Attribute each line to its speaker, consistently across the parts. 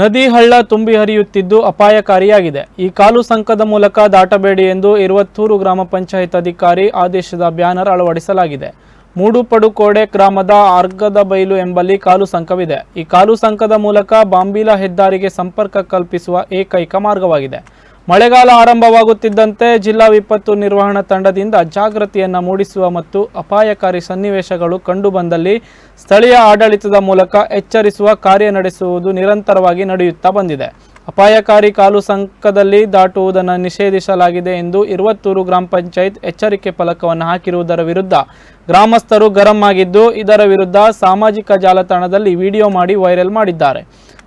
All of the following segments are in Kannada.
Speaker 1: ನದಿ ಹಳ್ಳ ತುಂಬಿ ಹರಿಯುತ್ತಿದ್ದು ಅಪಾಯಕಾರಿಯಾಗಿದೆ. ಈ ಕಾಲು ಸಂಕದ ಮೂಲಕ ದಾಟಬೇಡಿ ಎಂದು ಇರುವತ್ತೂರು ಗ್ರಾಮ ಪಂಚಾಯತ್ ಅಧಿಕಾರಿ ಆದೇಶದ ಬ್ಯಾನರ್ ಅಳವಡಿಸಲಾಗಿದೆ. ಮೂಡುಪಡುಕೋಡೆ ಗ್ರಾಮದ ಅರ್ಗದ ಬೈಲು ಎಂಬಲ್ಲಿ ಕಾಲು ಸಂಕವಿದೆ. ಈ ಕಾಲು ಸಂಕದ ಮೂಲಕ ಬಾಂಬೀಲ ಹೆದ್ದಾರಿಗೆ ಸಂಪರ್ಕ ಕಲ್ಪಿಸುವ ಏಕೈಕ ಮಾರ್ಗವಾಗಿದೆ. ಮಳೆಗಾಲ ಆರಂಭವಾಗುತ್ತಿದ್ದಂತೆ ಜಿಲ್ಲಾ ವಿಪತ್ತು ನಿರ್ವಹಣಾ ತಂಡದಿಂದ ಜಾಗೃತಿಯನ್ನು ಮೂಡಿಸುವ ಮತ್ತು ಅಪಾಯಕಾರಿ ಸನ್ನಿವೇಶಗಳು ಕಂಡುಬಂದಲ್ಲಿ ಸ್ಥಳೀಯ ಆಡಳಿತದ ಮೂಲಕ ಎಚ್ಚರಿಸುವ ಕಾರ್ಯ ನಡೆಸುವುದು ನಿರಂತರವಾಗಿ ನಡೆಯುತ್ತಾ ಬಂದಿದೆ. ಅಪಾಯಕಾರಿ ಕಾಲು ಸಂಕದಲ್ಲಿ ದಾಟುವುದನ್ನು ನಿಷೇಧಿಸಲಾಗಿದೆ ಎಂದು ಇರುವತ್ತೂರು ಗ್ರಾಮ ಪಂಚಾಯತ್ ಎಚ್ಚರಿಕೆ ಫಲಕವನ್ನು ಹಾಕಿರುವುದರ ವಿರುದ್ಧ ಗ್ರಾಮಸ್ಥರು ಗರಂ ಆಗಿದ್ದು, ಇದರ ವಿರುದ್ಧ ಸಾಮಾಜಿಕ ಜಾಲತಾಣದಲ್ಲಿ ವಿಡಿಯೋ ಮಾಡಿ ವೈರಲ್ ಮಾಡಿದ್ದಾರೆ.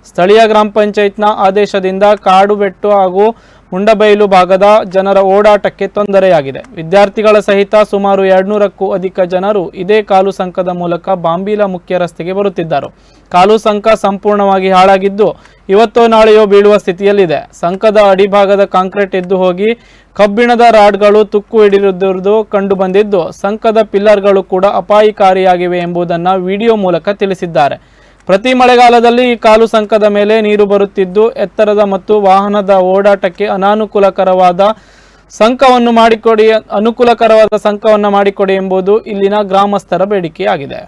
Speaker 1: ಸ್ಥಳೀಯ ಗ್ರಾಮ ಪಂಚಾಯತ್ನ ಆದೇಶದಿಂದ ಕಾಡು ಬೆಟ್ಟು ಹಾಗೂ ಮುಂಡಬೈಲು ಭಾಗದ ಜನರ ಓಡಾಟಕ್ಕೆ ತೊಂದರೆಯಾಗಿದೆ. ವಿದ್ಯಾರ್ಥಿಗಳ ಸಹಿತ ಸುಮಾರು ಎರಡ್ನೂರಕ್ಕೂ ಅಧಿಕ ಜನರು ಇದೇ ಕಾಲು ಸಂಕದ ಮೂಲಕ ಬಾಂಬೀಲ ಮುಖ್ಯ ರಸ್ತೆಗೆ ಬರುತ್ತಿದ್ದರು. ಕಾಲು ಸಂಕ ಸಂಪೂರ್ಣವಾಗಿ ಹಾಳಾಗಿದ್ದು, ಇವತ್ತೋ ನಾಳೆಯೋ ಬೀಳುವ ಸ್ಥಿತಿಯಲ್ಲಿದೆ. ಸಂಕದ ಅಡಿಭಾಗದ ಕಾಂಕ್ರೀಟ್ ಎದ್ದು ಹೋಗಿ, ಕಬ್ಬಿಣದ ರಾಡ್ಗಳು ತುಕ್ಕು ಹಿಡಿದಿರುವುದು ಕಂಡು ಬಂದಿದ್ದು, ಸಂಕದ ಪಿಲ್ಲರ್ಗಳು ಕೂಡ ಅಪಾಯಕಾರಿಯಾಗಿವೆ ಎಂಬುದನ್ನು ವಿಡಿಯೋ ಮೂಲಕ ತಿಳಿಸಿದ್ದಾರೆ. ಪ್ರತಿ ಮಳೆಗಾಲದಲ್ಲಿ ಈ ಕಾಲು ಸಂಕದ ಮೇಲೆ ನೀರು ಬರುತ್ತಿದ್ದು, ಎತ್ತರದ ಮತ್ತು ವಾಹನದ ಓಡಾಟಕ್ಕೆ ಅನಾನುಕೂಲಕರವಾದ ಸಂಕವನ್ನು ಮಾಡಿಕೊಡಿ, ಅನುಕೂಲಕರವಾದ ಸಂಕವನ್ನು ಮಾಡಿಕೊಡಿ ಎಂಬುದು ಇಲ್ಲಿನ ಗ್ರಾಮಸ್ಥರ ಬೇಡಿಕೆಯಾಗಿದೆ.